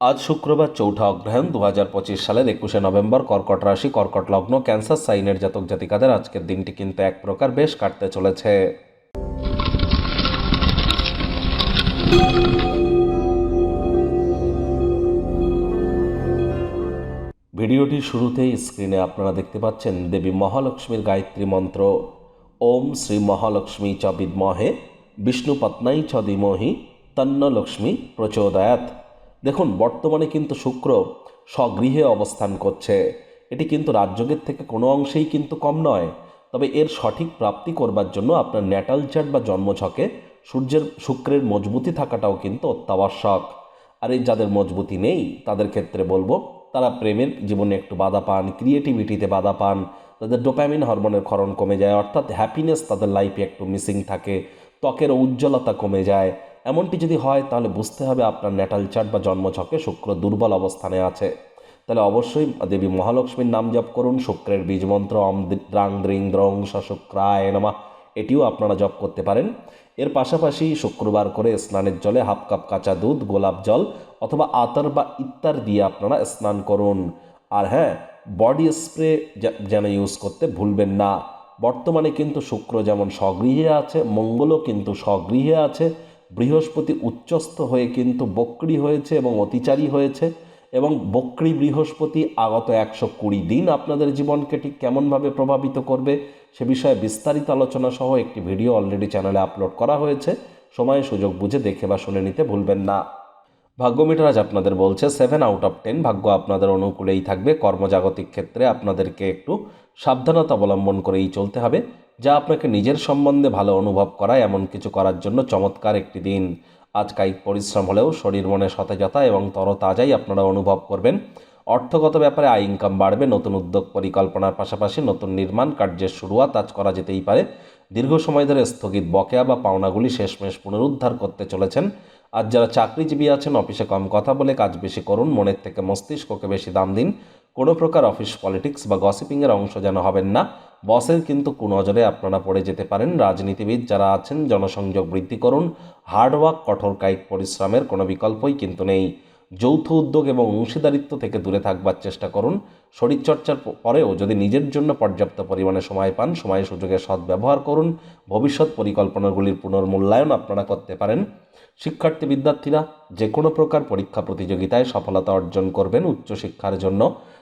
আজ শুক্রবার চৌঠা অগ্রহায়ণ দু হাজার পঁচিশ সালের একুশে নভেম্বর কর্কট রাশি, কর্কট লগ্ন, ক্যান্সার, সাইনের জাতক জাতিকাদের আজকের দিনটি কিন্তু এক প্রকার বেশ কাটতে চলেছে। ভিডিওটি শুরুতেই স্ক্রিনে আপনারা দেখতে পাচ্ছেন দেবী মহালক্ষ্মীর গায়ত্রী মন্ত্র। ওম শ্রী মহালক্ষ্মী চ বিদ্মহে, বিষ্ণু পত্নাই ধীমহি, তন্ন লক্ষ্মী প্রচোদয়াত দেখুন, বর্তমানে কিন্তু শুক্র স্বগৃহে অবস্থান করছে। এটি কিন্তু রাজযোগের থেকে কোনো অংশেই কিন্তু কম নয়। তবে এর সঠিক প্রাপ্তি করবার জন্য আপনার ন্যাটাল চার্ট বা জন্মছকে সূর্যের, শুক্রের মজবুতি থাকাটাও কিন্তু অত্যাবশ্যক। আর এই যাদের মজবুতি নেই, তাদের ক্ষেত্রে বলব, তারা প্রেমের জীবনে একটু বাধা পান, ক্রিয়েটিভিটিতে বাধা পান, তাদের ডোপামিন হরমোনের ক্ষরণ কমে যায়, অর্থাৎ হ্যাপিনেস তাদের লাইফে একটু মিসিং থাকে ত্বকের উজ্জ্বলতা কমে যায়। এমনটি যদি হয়, তাহলে বুঝতে হবে আপনার ন্যাটাল চার্ট বা জন্মছকে শুক্র দুর্বল অবস্থানে আছে। তাহলে অবশ্যই দেবী মহালক্ষ্মীর নাম জপ করুন, শুক্রের বীজ মন্ত্র, অম দ্রাং, দ্রিং দ্রং শুক্রায় নমা, এটিও আপনারা জপ করতে পারেন। এর পাশাপাশি শুক্রবার করে স্নানের জলে হাফ কাপ কাঁচা দুধ, গোলাপ জল অথবা আতর বা ইত্যার দিয়ে আপনারা স্নান করুন। আর হ্যাঁ বডি স্প্রে যেন ইউজ করতে ভুলবেন না। বর্তমানে কিন্তু শুক্র যেমন স্বগৃহে আছে, মঙ্গলও কিন্তু স্বগৃহে আছে। বৃহস্পতি উচ্চস্থ হয়ে কিন্তু বক্রি হয়েছে এবং অতিচারী হয়েছে এবং বক্রি বৃহস্পতি আগত একশো কুড়ি দিন আপনাদের জীবনকে ঠিক কেমনভাবে প্রভাবিত করবে সে বিষয়ে বিস্তারিত আলোচনা সহ একটি ভিডিও অলরেডি চ্যানেলে আপলোড করা হয়েছে। সময়, সুযোগ বুঝে দেখে বা শুনে নিতে ভুলবেন না। ভাগ্য মিটার আজ আপনাদের বলছে সেভেন আউট অফ টেন ভাগ্য আপনাদের অনুকূলেই থাকবে। কর্মজাগতিক ক্ষেত্রে আপনাদেরকে একটু সাবধানতা অবলম্বন করেই চলতে হবে। যা আপনাকে নিজের সম্বন্ধে ভালো অনুভব করায় এমন কিছু করার জন্য চমৎকার একটি দিন। আজ কায়িক পরিশ্রম হলেও শরীর মনে সতেজতা এবং তরতাজাই আপনারা অনুভব করবেন। অর্থগত ব্যাপারে আয় ইনকাম বাড়বে, নতুন উদ্যোগ পরিকল্পনার পাশাপাশি নতুন নির্মাণ কার্যের শুরুয়াত আজ করা যেতেই পারে। দীর্ঘ সময় ধরে স্থগিত বকেয়া বা পাওনাগুলি শেষমেশ পুনরুদ্ধার করতে চলেছেন। আজ যারা চাকরিজীবী আছেন, অফিসে কম কথা বলে কাজ বেশি করুন, মনের থেকে মস্তিষ্ককে বেশি দাম দিন। কোনো প্রকার অফিস পলিটিক্স বা গসিপিংয়ের অংশ যেন হবেন না। বসের কিন্তু কুনজরে আপনারা পড়ে যেতে পারেন। রাজনীতিবিদ যারা আছেন, জনসংযোগ বৃদ্ধি করুন। হার্ডওয়ার্ক কঠোর কায়িক পরিশ্রমের কোনো বিকল্পই কিন্তু নেই। যৌথ উদ্যোগ এবং অংশীদারিত্ব থেকে দূরে থাকবার চেষ্টা করুন। শরীরচর্চার পরেও যদি নিজের জন্য পর্যাপ্ত পরিমাণে সময় পান, সময় সুযোগের সদ্ব্যবহার করুন। ভবিষ্যৎ পরিকল্পনাগুলির পুনর্মূল্যায়ন আপনারা করতে পারেন। শিক্ষার্থী বিদ্যার্থীরা যে কোনো প্রকার পরীক্ষা প্রতিযোগিতায় সফলতা অর্জন করবেন উচ্চশিক্ষার জন্য।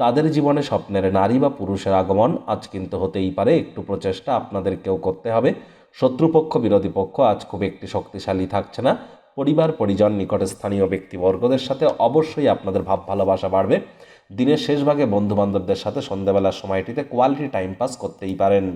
তাদের জীবনে স্বপ্নের নারী বা পুরুষের আগমন আজ কিন্তু হতেই পারে। একটু প্রচেষ্টা আপনাদেরকেও করতে হবে। শত্রুপক্ষ, বিরোধী পক্ষ আজ খুব একটি শক্তিশালী থাকছে না। পরিবার, পরিজন, নিকটে স্থানীয় ব্যক্তিবর্গদের সাথে অবশ্যই আপনাদের ভাব ভালোবাসা বাড়বে। দিনের শেষ ভাগে বন্ধুবান্ধবদের সাথে সন্ধ্যাবেলার সময়টিতে কোয়ালিটি টাইম পাস করতেই পারেন।